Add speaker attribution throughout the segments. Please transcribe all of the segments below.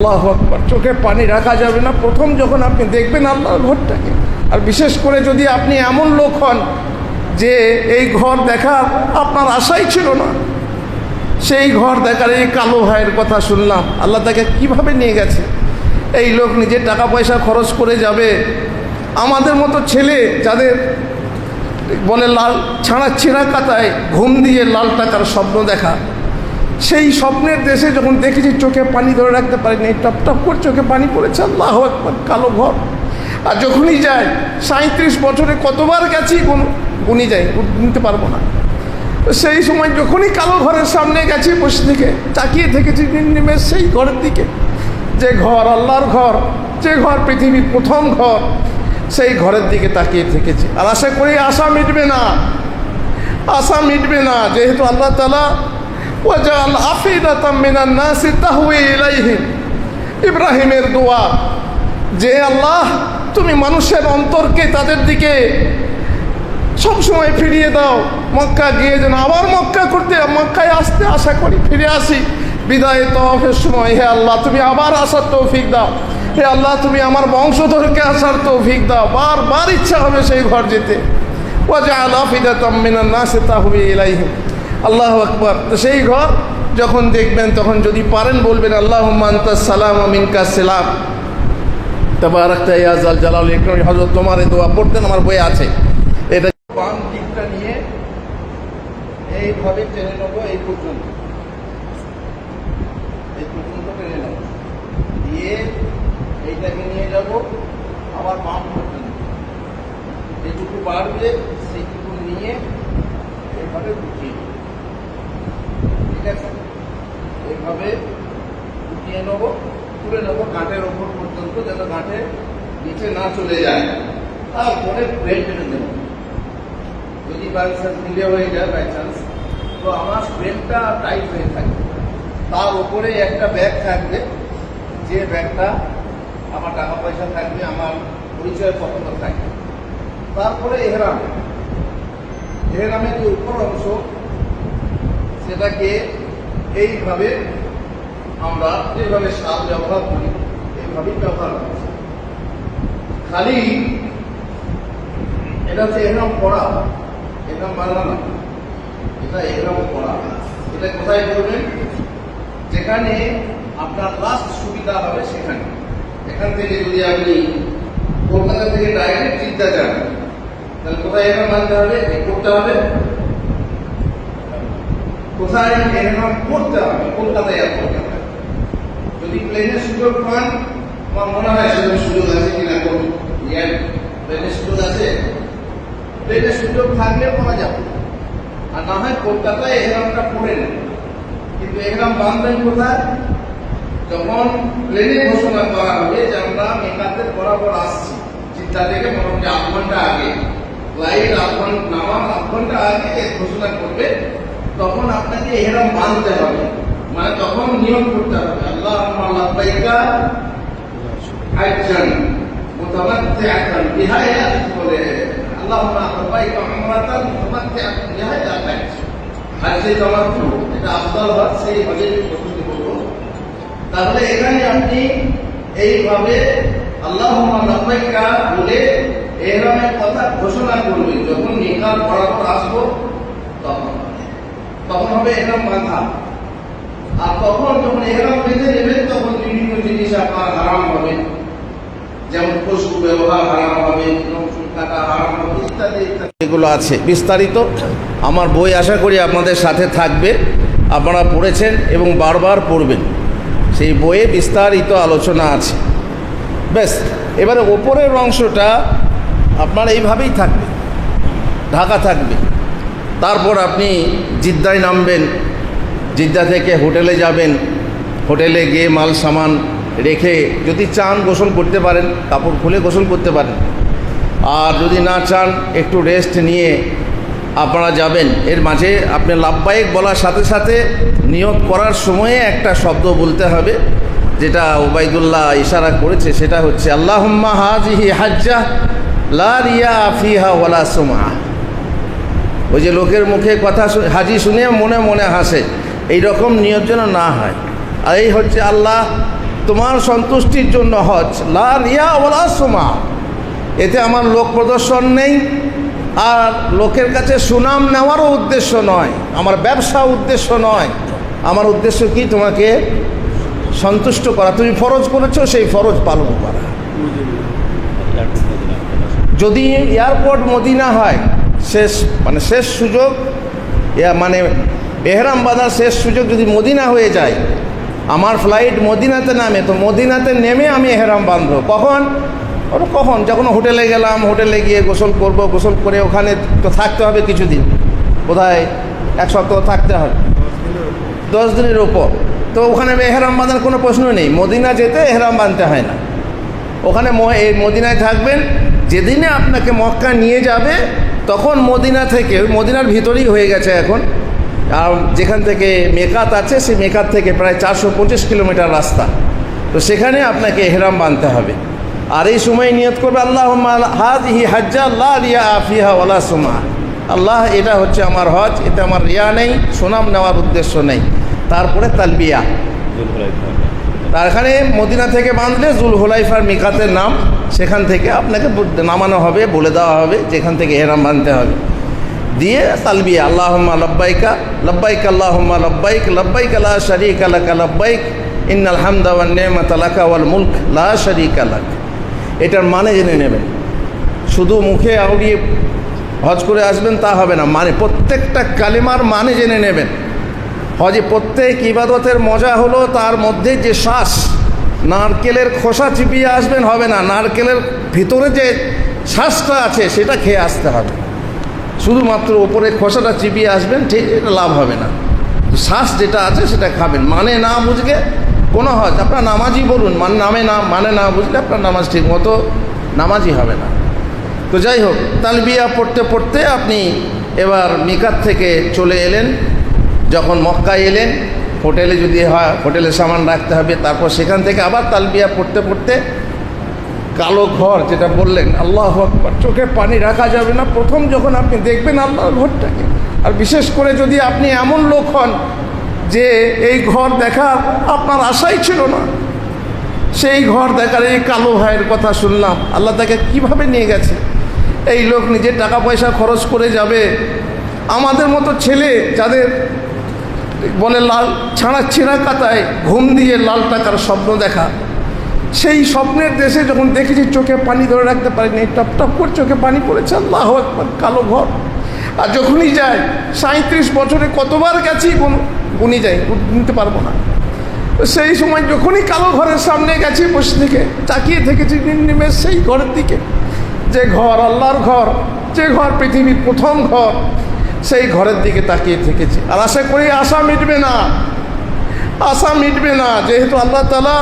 Speaker 1: আল্লাহ আকবর, চোখে পানি রাখা যাবে না। প্রথম যখন আপনি দেখবেন আল্লাহর ঘরটাকে। আর বিশেষ করে যদি আপনি এমন লোক হন যে এই ঘর দেখার আপনার আশাই ছিল না। সেই ঘর দেখার এই কালো ভাইয়ের কথা শুনলাম। আল্লাহ তাকে কীভাবে নিয়ে গেছে? এই লোক নিজের টাকা পয়সা খরচ করে যাবে। আমাদের মতো ছেলে যাদের বলে লাল ছাড়া ছেঁড়া কাতায় ঘুম দিয়ে লাল টাকার স্বপ্ন দেখা সেই স্বপ্নের দেশে যখন দেখেছি চোখে পানি ধরে রাখতে পারিনি, টপ টপ করে চোখে পানি পড়েছে, আল্লাহ একবার কালো ঘর। আর যখনই যাই সাঁত্রিশ বছরে কতবার গেছি, কোন গুনি যাই নিতে পারব না। তো সেই সময় যখনই কালো ঘরের সামনে গেছি, বসে থেকে তাকিয়ে থেকেছি নিমেষ সেই ঘরের দিকে। যে ঘর আল্লাহর ঘর, যে ঘর পৃথিবীর প্রথম ঘর, সেই ঘরের দিকে তাকিয়ে থেকেছি। আর আশা করি আশা মিটবে না। আশা মিটবে না, যেহেতু আল্লাহ তালা ওয়াজাল আফিদাতাম মিনান নাসি তাহওয়ি ইলাইহিম ইব্রাহিমের দোয়া, যে আল্লাহ, তুমি মানুষের অন্তরকে তাদের দিকে সবসময় ফিরিয়ে দাও। মক্কা গিয়ে যেন আবার মক্কা করতে, মক্কায় আসতে আশা করি ফিরে আসি। বিদায় তফের সময়, হে আল্লাহ, তুমি আবার আসার তৌফিক দাও। হে আল্লাহ, তুমি আমার বংশধরকে আসার তৌফিক দাও। বারবার ইচ্ছা হবে সেই ঘর যেতে। ও ওয়াজা আল্লাহ ফিদা তামিনার না সে তা হবে এলাইহিম আল্লাহ আকবর। তো সেই ঘর যখন দেখবেন, তখন যদি পারেন বলবেন আল্লাহ সালাম মিনকা সালাম। তাবারাকতা ইয়াজাল জালাল ইকরাম। হযরত তোমার দোয়া পড়তেন, আমার বই আছে। এটা বাম নিয়ে এইভাবে টেনে নেব, এই পর্যন্ত। এই পর্যন্ত টেনে দিয়ে এইটাকে নিয়ে যাব, আবার বাম পর্যন্ত। যেটুকু বাড়বে, সেইটুকু নিয়ে গুটিয়ে নেব ঠিক আছে? এইভাবে গুটিয়ে নেব, তুলে নেব গাঁটের ওপর পর্যন্ত যেন গাঁটে নিচে না চলে যায়। তারপরে ব্রেড টেনে দেবো যদি বাই চান্স মিলে হয়ে যায় বাই চান্স তো আমার ব্রেনটা টাইট হয়ে থাকবে তার উপরে একটা ব্যাগ থাকবে, যে ব্যাগটা আমার টাকা পয়সা থাকবে, আমার পরিচয় পত্র থাকবে। তারপরে এহরাম এহরামের যে উপর অংশ সেটাকে এইভাবে আমরা যেভাবে সার ব্যবহার করি, এইভাবেই ব্যবহার করছি খালি এটা হচ্ছে এরকম পড়া, এরকম বানানো এটা এরকম পড়া। এটা কোথায় করবেন? যেখানে আপনার লাস্ট সুবিধা হবে সেখানে। এখান থেকে যদি আপনি কলকাতা থেকে ডাইরেক্ট চিন্তা যান, তাহলে কোথায় এরকম মানতে হবে? করতে হবে। কোথায় এরকম করতে হবে, কলকাতায় আর করতে হবে। যদি প্লেনের সুযোগ পান, আমার মনে হয় সেরকম সুযোগ আছে কিনা করুন ইয়ার প্লেনের সুযোগ আছে? প্লেনের সুযোগ থাকলে পাওয়া যাবে। আর না হয় কলকাতায় এহরামটা পড়ে নেন। কিন্তু এহরাম বাঁধবেন কোথায়? যখন প্লেনে ঘোষণা করা হবে যে আমরা মেকাতে বরাবর আসছি, চিন্তা থেকে মোটামুটি আধ ঘণ্টা আগে ফ্লাইট আধ ঘণ্টা, নামার আধ ঘণ্টা আগে ঘোষণা করবে তখন আপনাকে এহরাম মানতে হবে। মানে তখন নিয়ম করতে হবে। আল্লাহ বিহায়া বলে। তামাত্তু, এটা তাহলে এখানে আপনি এইভাবে লাব্বাইকা বলে এহরামের কথা ঘোষণা করবেন। যখন নিকার বরাবর আসব, তখন। তখন হবে এহরাম বাঁধা। আর তখন যখন এহরাম বেঁধে নেবেন তখন বিভিন্ন জিনিস আপনার হারাম হবে। যেমন পশু ব্যবহার হারাম হবে এগুলো আছে। বিস্তারিত আমার বই আশা করি আপনাদের সাথে থাকবে। আপনারা পড়েছেন এবং বারবার পড়বেন। সেই বইয়ে বিস্তারিত আলোচনা আছে। ব্যাস, এবারে ওপরের অংশটা আপনার এইভাবেই থাকবে। ঢাকা থাকবে। তারপর আপনি জিদ্দায় নামবেন, জিদ্দা থেকে হোটেলে যাবেন, হোটেলে গিয়ে মাল সামান রেখে যদি চান গোসল করতে পারেন, কাপড় খুলে গোসল করতে পারেন। আর যদি না চান, একটু রেস্ট নিয়ে আপনারা যাবেন। এর মাঝে আপনি লাভবাহিক বলার সাথে সাথে নিয়োগ করার সময়ে একটা শব্দ বলতে হবে, যেটা ওবায়দুল্লাহ ইশারা করেছে, সেটা হচ্ছে, আল্লাহম্মা হাজিহি হাজ্জা লা রিয়া ফিহা ওয়ালা সুমা ওই যে লোকের মুখে কথা হাজি শুনে মনে মনে হাসে। এই রকম নিয়োগ যেন না হয়। আর এই হচ্ছে আল্লাহ তোমার সন্তুষ্টির জন্য হজ। লা এতে আমার লোক প্রদর্শন নেই। আর লোকের কাছে সুনাম নেওয়ারও উদ্দেশ্য নয়। আমার ব্যবসা উদ্দেশ্য নয়। আমার উদ্দেশ্য কি? তোমাকে সন্তুষ্ট করা। তুমি ফরজ করেছ, সেই ফরজ পালন করা। যদি এয়ারপোর্ট মদিনা হয় শেষ মানে শেষ সুযোগ মানে এহরাম বাঁধার শেষ সুযোগ যদি মদিনা হয়ে যায়, আমার ফ্লাইট মদিনাতে নামে, তো মদিনাতে নেমে আমি এহরাম বাঁধবো। কখন? ওটা কখন? যখন হোটেলে গেলাম, হোটেলে গিয়ে গোসল করব, গোসল করে ওখানে তো থাকতে হবে কিছুদিন। বোধহয় এক সপ্তাহ থাকতে হবে দশ দিনের ওপর তো ওখানে এহরাম বাঁধার কোনো প্রশ্ন নেই। মদিনা যেতে এহরাম বাঁধতে হয় না। ওখানে মদিনায় থাকবেন, যেদিনে আপনাকে মক্কা নিয়ে যাবে তখন মদিনা থেকে, ওই মদিনার ভিতরেই হয়ে গেছে এখন। আর যেখান থেকে মেকাত আছে, সেই মেকাত থেকে প্রায় চারশো পঁচিশ কিলোমিটার রাস্তা। তো সেখানে আপনাকে হেরাম বাঁধতে হবে। আর এই সময় নিয়ত করবে আল্লাহ হাজ হি হাজ্জা আল্লাহ রিয়া আফিহা ওলা সুমা। আল্লাহ, এটা হচ্ছে আমার হজ, এতে আমার রিয়া নেই, সুনাম নেওয়ার উদ্দেশ্য নেই। তারপরে তালবিয়া। তার এখানে মদিনা থেকে বাঁধলে জুল হোলাইফার মিকাতের নাম, সেখান থেকে আপনাকে নামানো হবে, বলে দেওয়া হবে, যেখান থেকে এহরাম বাঁধতে হবে। দিয়ে তালবিয়া আল্লাহম্মা লব্বাইকা, লব্বাইক আল্লাহম্মা লব্বাইক লব্বাইক লা শরীক লাকা লব্বাইক, ইন্নাল হামদা ওয়ান নি'মাতা লাকা ওয়াল মুলক, লা শরীকা লাক। এটার মানে জেনে নেবেন। শুধু মুখে আউড়িয়ে হজ করে আসবেন তা হবে না মানে প্রত্যেকটা কালিমার মানে জেনে নেবেন। হজে প্রত্যেক ইবাদতের মজা হলো তার মধ্যে যে শ্বাস। নারকেলের খোসা চিপিয়ে আসবেন হবে না, নারকেলের ভিতরে যে শ্বাসটা আছে সেটা খেয়ে আসতে হবে। শুধুমাত্র ওপরে খোসাটা চিপিয়ে আসবেন, ঠিক এটা লাভ হবে না। শ্বাস যেটা আছে সেটা খাবেন। মানে না বুঝলে কোনো হজ, আপনার নামাজই বলুন মানে নামে না মানে না বুঝলে আপনার নামাজ ঠিক মতো নামাজই হবে না। তো যাই হোক, তালবিয়া পড়তে পড়তে আপনি এবার মিকাত থেকে চলে এলেন। যখন মক্কায় এলেন, হোটেলে যদি হয় হোটেলে সামান রাখতে হবে, তারপর সেখান থেকে আবার তালবিয়া পড়তে পড়তে কালো ঘর যেটা বললেন, আল্লাহ আকবার চোখে পানি রাখা যাবে না। প্রথম যখন আপনি দেখবেন আল্লাহর ঘরটাকে, আর বিশেষ করে যদি আপনি এমন লোক হন যে এই ঘর দেখার আপনার আশাই ছিল না। সেই ঘর দেখার এই কালো ভাইয়ের কথা শুনলাম, আল্লাহ তাকে কীভাবে নিয়ে গেছে? এই লোক নিজের টাকা পয়সা খরচ করে যাবে। আমাদের মতো ছেলে যাদের বলে, লাল ছাড়া ছেঁড়া কাতায় ঘুম দিয়ে লাল টাকার স্বপ্ন দেখা। সেই স্বপ্নের দেশে যখন দেখেছি চোখে পানি ধরে রাখতে পারিনি, টপ টপ করে চোখে পানি পড়েছে, আল্লাহ একবার কালো ঘর। আর যখনই যায় সাঁত্রিশ বছরে কতবার গেছি, কোন গুনি যাই গুনতে পারব না। সেই সময় যখনই কালো ঘরের সামনে গেছি, বসে থেকে তাকিয়ে থেকেছি নিম্নিমেষ সেই ঘরের দিকে। যে ঘর, আল্লাহর ঘর, যে ঘর পৃথিবীর প্রথম ঘর সেই ঘরের দিকে তাকিয়ে থেকেছি। আর আশা করি আশা মিটবে না। আশা মিটবে না। যেহেতু আল্লাহ তালা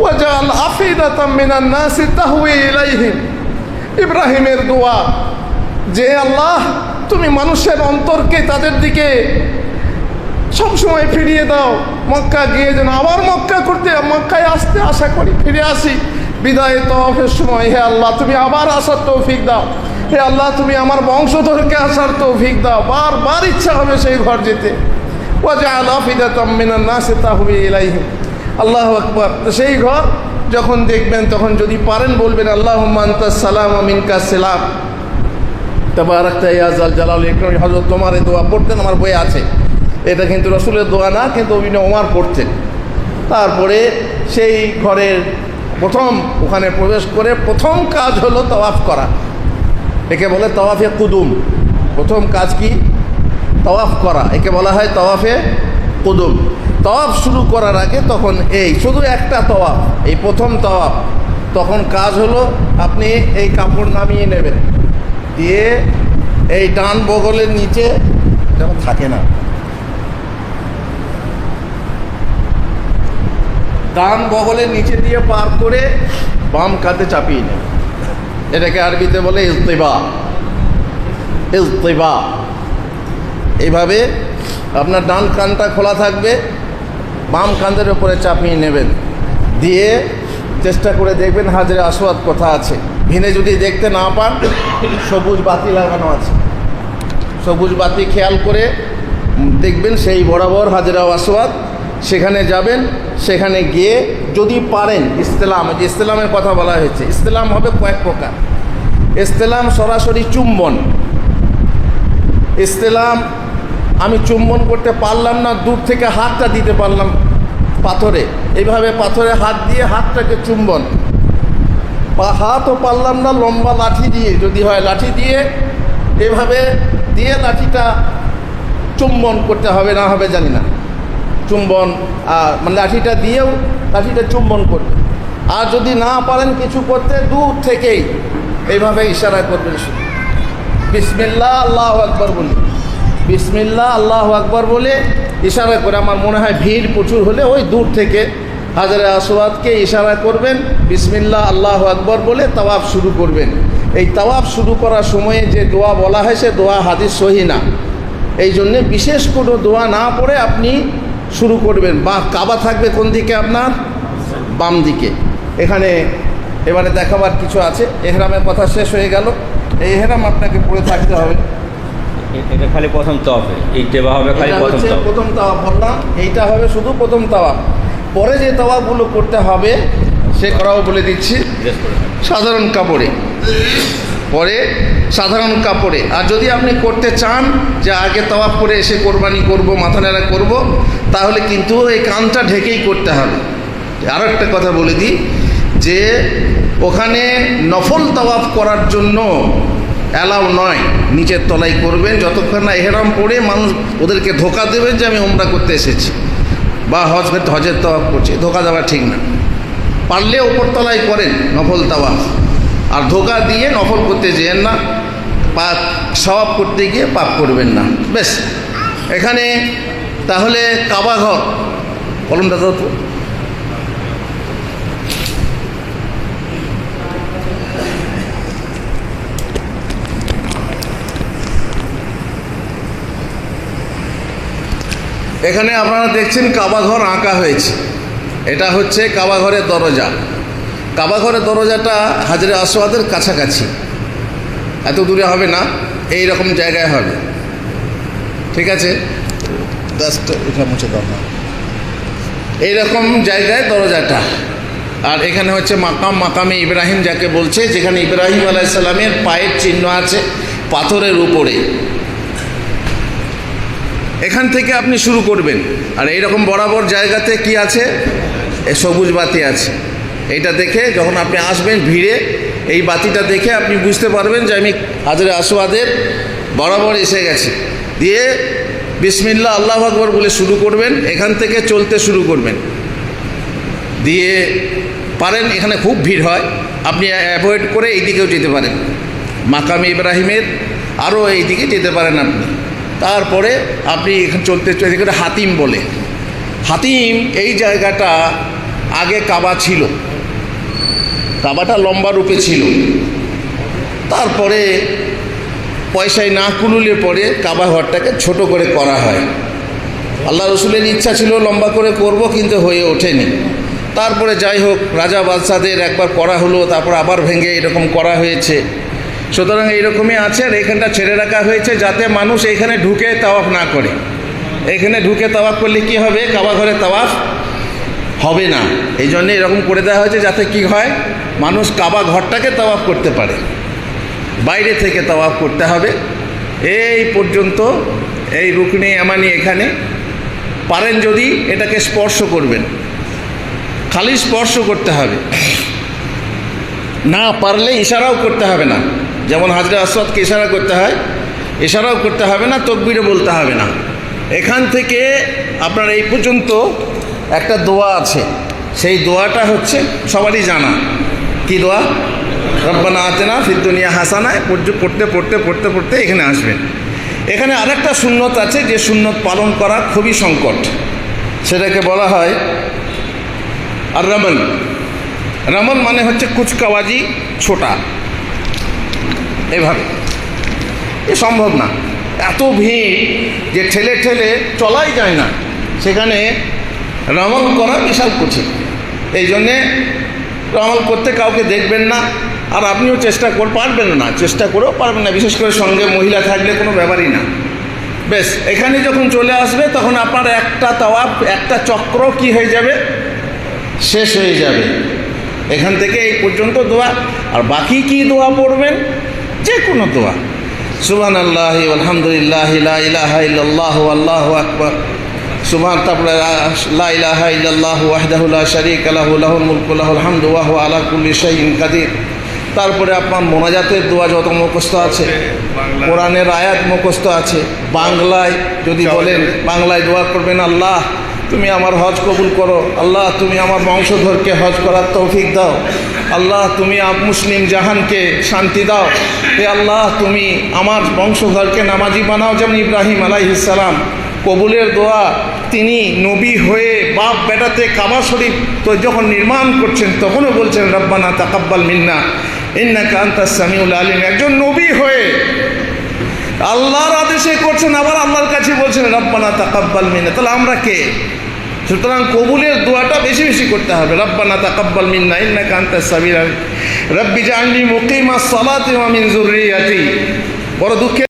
Speaker 1: ওয়াজাল আফিদাতাম মিনান নাসি তাহওয়ি ইলাইহিম। ইব্রাহিমের দোয়া, যে আল্লাহ, তুমি মানুষের অন্তরকে তাদের দিকে সবসময় ফিরিয়ে দাও। মক্কা গিয়ে যেন আবার মক্কা করতে মক্কায় আসতে আশা করি ফিরে আসি। বিদায় তফের সময়, হে আল্লাহ, তুমি আবার আসার তৌফিক দাও। হে আল্লাহ, তুমি আমার বংশধরকে আসার তৌফিক দাও। বারবার ইচ্ছা হবে সেই ঘর যেতে। আল্লাহ না সে আল্লাহ আকবর। সেই ঘর যখন দেখবেন, তখন যদি পারেন বলবেন আল্লাহ সালাম মিনকা সালাম। তাবারাকতা ইয়াজাল জালাল ইকরাম। হযরত তোমার এই দোয়া পড়তেন, আমার বই আছে। এটা কিন্তু রসুলের দোয়া না, কিন্তু অভিনয় ওমার পড়তেন। তারপরে সেই ঘরের প্রথম, ওখানে প্রবেশ করে প্রথম কাজ হলো তওয়াফ করা। একে বলে তওয়াফে কুদুম। প্রথম কাজ কি? তওয়াফ করা। একে বলা হয় তওয়াফে কুদুম। তওয়াফ শুরু করার আগে তখন এই, শুধু একটা তওয়াফ, এই প্রথম তওয়াফ। তখন কাজ হলো আপনি এই কাপড় নামিয়ে নেবেন। দিয়ে এই ডান বগলের নিচে, যেমন থাকে না। ডান বগলের নিচে দিয়ে পার করে বাম কাঁধে চাপিয়ে নেবে এটাকে আরবিতে বলে ইজতেবা ইজতেবা এইভাবে আপনার ডান কানটা খোলা থাকবে, বাম কাঁধের ওপরে চাপিয়ে নেবেন। দিয়ে চেষ্টা করে দেখবেন হাজারে আসওয়াদ কোথা আছে। ভিনে যদি দেখতে না পান, সবুজ বাতি লাগানো আছে। সবুজ বাতি খেয়াল করে দেখবেন সেই বরাবর হাজরা আসওয়াদ সেখানে যাবেন, সেখানে গিয়ে যদি পারেন ইস্তেলাম যে ইস্তেলামের কথা বলা হয়েছে ইস্তেলাম হবে কয়েক প্রকার। ইস্তেলাম সরাসরি চুম্বন। ইস্তেলাম আমি চুম্বন করতে পারলাম না, দূর থেকে হাতটা দিতে পারলাম পাথরে। এইভাবে পাথরে হাত দিয়ে হাতটাকে চুম্বন। পা, হাতও পারলাম না, লম্বা লাঠি দিয়ে, যদি হয় লাঠি দিয়ে, এভাবে দিয়ে লাঠিটা চুম্বন করতে হবে, না হবে জানি না। চুম্বন মানে লাঠিটা দিয়েও লাঠিটা চুম্বন করবে। আর যদি না পারেন কিছু করতে, দূর থেকেই এইভাবে ইশারা করবেন শুধু। বিসমিল্লা আল্লাহ আকবর বলে বিসমিল্লা আল্লাহ আকবর বলে ইশারা করে, আমার মনে হয় ভিড় প্রচুর হলে ওই দূর থেকে হাজারে আসওয়াদকে ইশারা করবেন বিসমিল্লা আল্লাহ আকবর বলে তাওয়াফ শুরু করবেন। এই তাওয়াফ শুরু করার সময়ে যে দোয়া বলা হয়, সে দোয়া হাদিস সহি না। এই জন্যে বিশেষ কোনো দোয়া না পড়ে আপনি শুরু করবেন। বা কাবা থাকবে কোন দিকে আপনার? বাম দিকে। এখানে এবারে দেখাবার কিছু আছে। এহরামের কথা শেষ হয়ে গেল। এই এহরাম আপনাকে পড়ে থাকতে হবে।
Speaker 2: এটা খালি প্রথম তফে এই হবে খালি প্রথম
Speaker 1: প্রথম তাওয়াব বললাম। এইটা হবে শুধু প্রথম তাওয়াব পরে যে তাওয়াবগুলো করতে হবে সে করাও বলে দিচ্ছি। সাধারণ কাপড়ে। পরে সাধারণ কাপড়ে। আর যদি আপনি করতে চান যে আগে তাওয়াফ করে এসে কোরবানি করব, মাথা নেড়া করব, তাহলে কিন্তু এই কানটা ঢেকেই করতে হবে। আরও একটা কথা বলে দিই, যে ওখানে নফল তাওয়াফ করার জন্য অ্যালাউ নয়। নিচের তলায় করবেন, যতক্ষণ না এহেরাম পড়ে মানুষ ওদেরকে ধোকা দেবেন যে আমি ওমরা করতে এসেছি বা হজ হজের তাওয়াফ করছি। ধোকা দেওয়া ঠিক না। পারলে ওপরতলায় করেন নফল তাওয়াফ। আর ধোকা দিয়ে নফল করতে যেয়েন না, পাপ সওয়াব করতে গিয়ে পাপ করবেন না। বেশ, এখানে তাহলে কাবাঘর কলমটা দাও তো। এখানে আপনারা দেখছেন কাবাঘর আঁকা হয়েছে। এটা হচ্ছে কাবাঘরের দরজা। কাবাঘরের দরজাটা হাজরে আসওয়াদের কাছাকাছি। এত দূরে হবে না এই রকম জায়গায় হবে। ঠিক আছে? এটা মুছে দাও এইরকম জায়গায় দরজাটা। আর এখানে হচ্ছে মাকাম মাকামে ইব্রাহিম যাকে বলছে যেখানে ইব্রাহিম আলাইসাল্লামের পায়ের চিহ্ন আছে পাথরের উপরে। এখান থেকে আপনি শুরু করবেন। আর এইরকম বরাবর জায়গাতে কি আছে? সবুজ বাতি আছে। এইটা দেখে যখন আপনি আসবেন ভিড়ে, এই বাতিটা দেখে আপনি বুঝতে পারবেন যে আমি হাজরে আসওয়াদের বরাবর এসে গেছি। দিয়ে বিসমিল্লা আল্লাহ আকবর বলে শুরু করবেন, এখান থেকে চলতে শুরু করবেন। দিয়ে পারেন, এখানে খুব ভিড় হয়, আপনি অ্যাভয়েড করে এই দিকেও যেতে পারেন। মাকাম ইব্রাহিমের আরও এই দিকে যেতে পারেন আপনি। তারপরে আপনি এখানে চলতে চলতে এখানে হাতিম বলে। হাতিম এই জায়গাটা আগে কাবা ছিল। কাবাটা লম্বা রূপে ছিল। তারপরে পয়সায় না কুলুলে পরে কাবা ঘরটাকে ছোট করে করা হয়। আল্লাহ রসুলের ইচ্ছা ছিল লম্বা করে করব, কিন্তু হয়ে ওঠেনি। তারপরে যাই হোক, রাজা বাদশাদের একবার করা হলো, তারপর আবার ভেঙে এরকম করা হয়েছে। সুতরাং এইরকমই আছে, আর এখানটা ছেড়ে রাখা হয়েছে, যাতে মানুষ এখানে ঢুকে তাওয়াফ না করে। এখানে ঢুকে তাওয়াফ করলে কি হবে? কাবা ঘরে তাওয়াফ হবে না। এই জন্য এরকম করে দেওয়া হয়েছে যাতে কি হয়? মানুষ কাবা ঘরটাকে তাওয়াফ করতে পারে। বাইরে থেকে তাওয়াফ করতে হবে। এই পর্যন্ত এই রুকনি, আমানি এখানে পারেন যদি এটাকে স্পর্শ করবেন। খালি স্পর্শ করতে হবে। না পারলে ইশারাও করতে হবে না। যেমন হাজরা আসওয়াদকে ইশারা করতে হয়, ইশারাও করতে হবে না তকবিরে বলতে হবে না। এখান থেকে আপনার এই পর্যন্ত একটা দোয়া আছে। সেই দোয়াটা হচ্ছে সবারই জানা। কি দোয়া? রব্বানা আতেনা ফির দুনিয়া হাসানায়, পড়তে পড়তে পড়তে পড়তে এখানে আসবেন এখানে আরেকটা সুন্নত আছে, যে সুন্নত পালন করা খুবই সংকট। সেটাকে বলা হয় আর রমন রমন মানে হচ্ছে কুচকাওয়াজি ছোটা। এভাবে। এ সম্ভব না। এত ভিড় যে ঠেলে ঠেলে চলাই যায় না। সেখানে রমল করা বিশাল কঠিন। এই জন্যে রমল করতে কাউকে দেখবেন না, আর আপনিও চেষ্টা কর, পারবেন না, চেষ্টা করেও পারবেন না। বিশেষ করে সঙ্গে মহিলা থাকলে কোনো ব্যাপারই না। বেশ, এখানে যখন চলে আসবে, তখন আপনার একটা তাওয়াব, একটা চক্র কি হয়ে যাবে? শেষ হয়ে যাবে। এখান থেকে এই পর্যন্ত দোয়া, আর বাকি কি দোয়া পড়বেন? যে কোনো দোয়া। সুবহান আল্লাহ আলহামদুলিল্লাহ ইলাহা আল্লাহু আকবার। সুবহান তারপরে লা ইলাহা ইল্লাল্লাহ ওয়াহদাহু লা শারীকা লাহু, লাহুল মুলকু, লাহুল কুল্লি কাদির। তারপরে আপনার মোনাজাতের দোয়া যত মুখস্থ আছে, কোরআনের আয়াত মুখস্থ আছে, বাংলায় যদি বলেন, বাংলায় দোয়া করবেন, আল্লাহ তুমি আমার হজ কবুল করো, আল্লাহ তুমি আমার বংশধরকে হজ করার তৌফিক দাও, আল্লাহ তুমি মুসলিম জাহানকে শান্তি দাও, হে আল্লাহ তুমি আমার বংশধরকে নামাজি বানাও, যেমন ইব্রাহিম আলাইহিসালাম কবুলের দোয়া, তিনি নবী হয়ে বাপ বেটাতে কাবা শরীফ তো যখন নির্মাণ করছেন, তখনও বলছেন, রব্বানা তাকাব্বাল মিন্না ইন্না কান্তা সামিউল আলিম। একজন নবী হয়ে আল্লাহর আদেশে করছেন, আবার আল্লাহর কাছে বলছেন, রব্বানা তাকাব্বাল মিন্না। তাহলে আমরা কে? সুতরাং কবুলের দোয়াটা বেশি বেশি করতে হবে। রব্বানা তাকাব্বাল মিন্না ইন্না কান্তা সামিউল আলিম। রব্বি জাআলনি মুকিমাস সালাতি মিন যুররিয়াতি। বড় দুঃখের